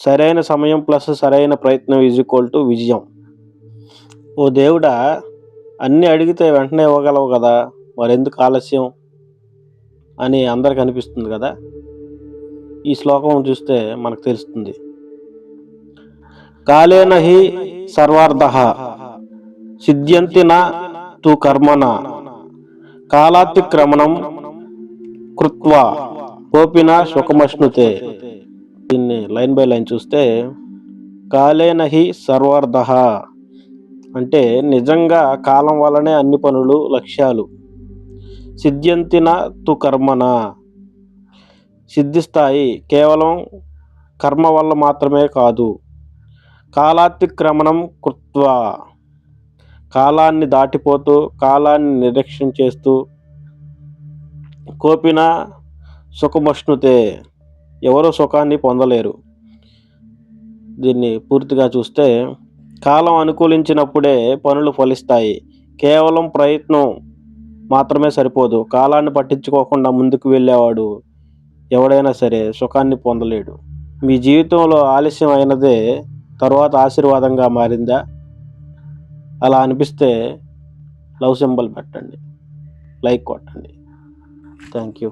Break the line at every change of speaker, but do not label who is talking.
సరైన సమయం ప్లస్ సరైన ప్రయత్నం ఈజ్ ఈక్వల్ టు విజయం. ఓ దేవుడా అన్నీ అడిగితే వెంటనే ఇవ్వగలవు కదా? మరెందుకు ఆలస్యం? అని అందరికి అనిపిస్తుంది కదా? ఈ శ్లోకం చూస్తే మనకు తెలుస్తుంది. కాలేనహి సర్వార్థ సిద్ధ్యంతి నా తు కర్మణ కాలాతిక్రమణం కృత్వా కోపిన సుఖమశ్నుతే దీన్ని లైన్ బై లైన్ చూస్తే కాలేనహి సర్వార్థ అంటే నిజంగా కాలం వల్లనే అన్ని పనులు లక్ష్యాలు సిద్ధ్యంతిన తు కర్మన. సిద్ధిస్తాయి కేవలం కర్మ వల్ల మాత్రమే కాదు. కాలాతిక్రమణం కృత్వా. కాలాన్ని దాటిపోతూ కాలాన్ని నిరీక్షణ చేస్తూ కోపిన సుఖమష్ణుతే ఎవరో సుఖాన్ని పొందలేరు. దీన్ని పూర్తిగా చూస్తే కాలం అనుకూలించినప్పుడే పనులు ఫలిస్తాయి. కేవలం ప్రయత్నం మాత్రమే సరిపోదు. కాలాన్ని పట్టించుకోకుండా ముందుకు వెళ్ళేవాడు ఎవడైనా సరే సుఖాన్ని పొందలేడు. మీ జీవితంలో ఆలస్యం అయినదే తర్వాత ఆశీర్వాదంగా మారిందా? అలా అనిపిస్తే లవ్ సింబల్ పెట్టండి. లైక్ కొట్టండి. Thank you